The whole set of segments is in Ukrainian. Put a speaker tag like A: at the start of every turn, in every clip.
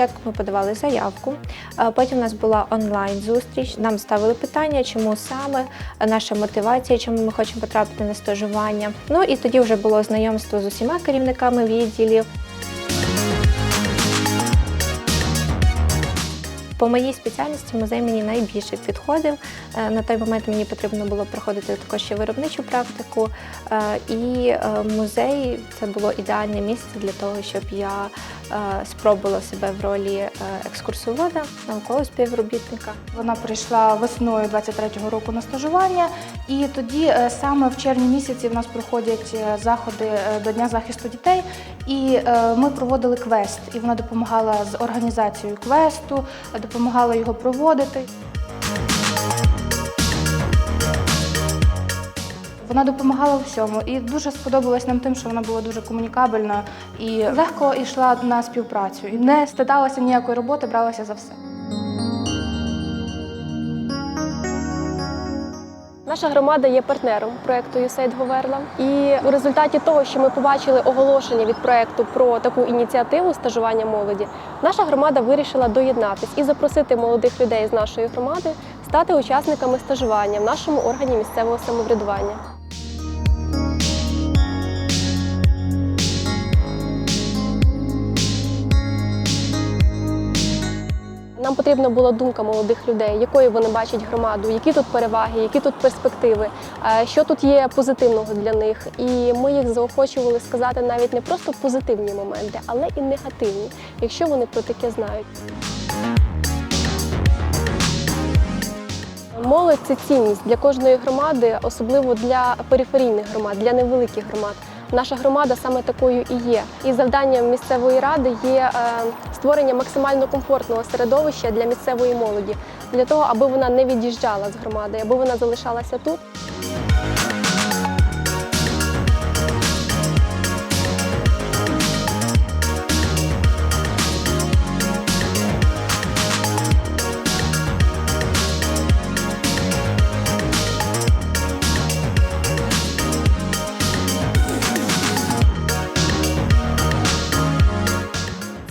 A: Спочатку ми подавали заявку, потім у нас була онлайн-зустріч. Нам ставили питання, чому саме наша мотивація, чому ми хочемо потрапити на стажування. Ну і тоді вже було знайомство з усіма керівниками відділів. По моїй спеціальності музей мені найбільше підходив. Е, На той момент мені потрібно було проходити також ще виробничу практику. Е, І е, музей це було ідеальне місце для того, щоб я спробувала себе в ролі екскурсовода, наукового співробітника.
B: Вона прийшла весною 23-го року на стажування, і тоді саме в червні місяці в нас проходять заходи до Дня захисту дітей. І ми проводили квест, і вона допомагала з організацією квесту, допомагала його проводити. Вона допомагала всьому і дуже сподобалась нам тим, що вона була дуже комунікабельна і легко йшла на співпрацю. І не стидалася ніякої роботи, бралася за все.
C: Наша громада є партнером проекту USAID Говерла. І у результаті того, що ми побачили оголошення від проекту про таку ініціативу стажування молоді, наша громада вирішила доєднатись і запросити молодих людей з нашої громади стати учасниками стажування в нашому органі місцевого самоврядування. Нам потрібна була думка молодих людей, якою вони бачать громаду, які тут переваги, які тут перспективи, е, що тут є позитивного для них. І ми їх заохочували сказати навіть не просто позитивні моменти, але і негативні, якщо вони про таке знають. Молодь це цінність для кожної громади, особливо для периферійних громад, для невеликих громад. Наша громада саме такою і є. І завданням місцевої ради є е, створення максимально комфортного середовища для місцевої молоді, для того, аби вона не від'їжджала з громади, аби вона залишалася тут.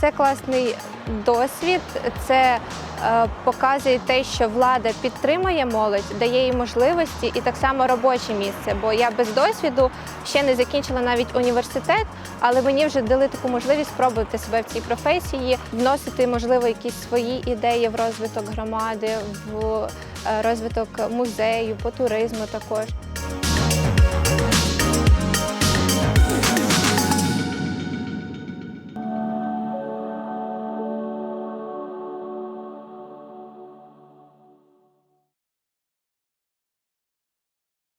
A: Це класний досвід. Це е, показує те, що влада підтримує молодь, дає їй можливості і так само робоче місце. Бо я без досвіду ще не закінчила навіть університет, але мені вже дали таку можливість спробувати себе в цій професії, вносити, можливо, якісь свої ідеї в розвиток громади, в е, розвиток музею, по туризму також.